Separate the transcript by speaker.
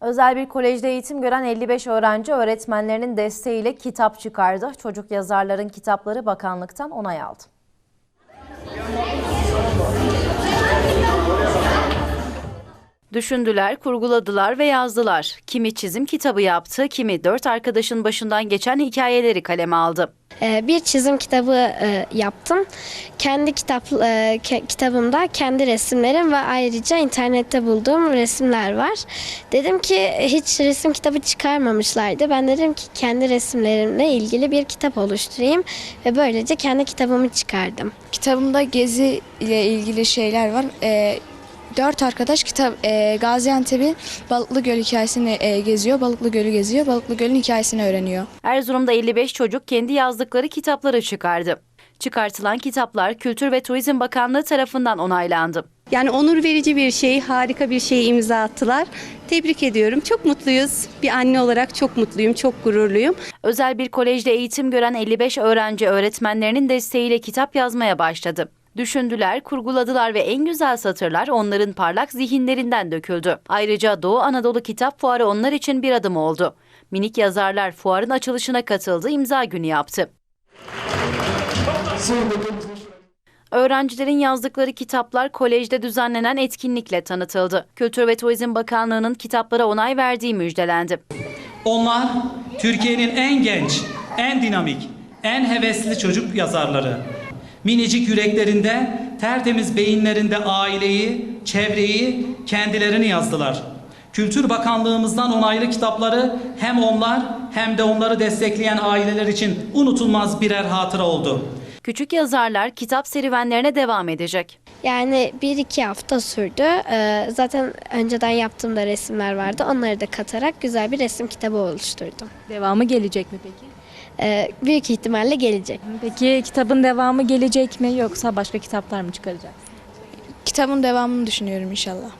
Speaker 1: Özel bir kolejde eğitim gören 55 öğrenci öğretmenlerinin desteğiyle kitap çıkardı. Çocuk yazarların kitapları bakanlıktan onay aldı.
Speaker 2: Düşündüler, kurguladılar ve yazdılar. Kimi çizim kitabı yaptı, kimi dört arkadaşın başından geçen hikayeleri kaleme aldı.
Speaker 3: Ee, Bir çizim kitabı e, yaptım. Kendi kitap e, kitabımda kendi resimlerim ve ayrıca internette bulduğum resimler var. Dedim ki hiç resim kitabı çıkarmamışlardı. Ben dedim ki kendi resimlerimle ilgili bir kitap oluşturayım ve böylece kendi kitabımı çıkardım.
Speaker 4: Kitabımda gezi ile ilgili şeyler var. Ee, dört arkadaş kitap e, Gaziantep'in Balıklı Göl hikayesini e, geziyor. Balıklı Gölü geziyor. Balıklı Göl'ün hikayesini öğreniyor.
Speaker 2: Erzurum'da 55 çocuk kendi yazdıkları kitapları çıkardı. Çıkartılan kitaplar Kültür ve Turizm Bakanlığı tarafından onaylandı.
Speaker 5: Yani onur verici bir şey, harika bir şey imza attılar. Tebrik ediyorum. Çok mutluyuz. Bir anne olarak çok mutluyum, çok gururluyum.
Speaker 2: Özel bir kolejde eğitim gören 55 öğrenci öğretmenlerinin desteğiyle kitap yazmaya başladı. Düşündüler, kurguladılar ve en güzel satırlar onların parlak zihinlerinden döküldü. Ayrıca Doğu Anadolu Kitap Fuarı onlar için bir adım oldu. Minik yazarlar fuarın açılışına katıldı, imza günü yaptı. Öğrencilerin yazdıkları kitaplar kolejde düzenlenen etkinlikle tanıtıldı. Kültür ve Turizm Bakanlığı'nın kitaplara onay verdiği müjdelendi.
Speaker 6: Onlar Türkiye'nin en genç, en dinamik, en hevesli çocuk yazarları. Minicik yüreklerinde, tertemiz beyinlerinde aileyi, çevreyi, kendilerini yazdılar. Kültür Bakanlığımızdan onaylı kitapları hem onlar hem de onları destekleyen aileler için unutulmaz birer hatıra oldu.
Speaker 2: Küçük yazarlar kitap serüvenlerine devam edecek.
Speaker 3: Yani bir iki hafta sürdü. Ee, Zaten önceden yaptığımda resimler vardı. Onları da katarak güzel bir resim kitabı oluşturdum.
Speaker 7: Devamı gelecek mi peki?
Speaker 3: Ee, Büyük ihtimalle gelecek.
Speaker 7: Peki kitabın devamı gelecek mi yoksa başka kitaplar mı çıkaracak?
Speaker 4: Kitabın devamını düşünüyorum inşallah.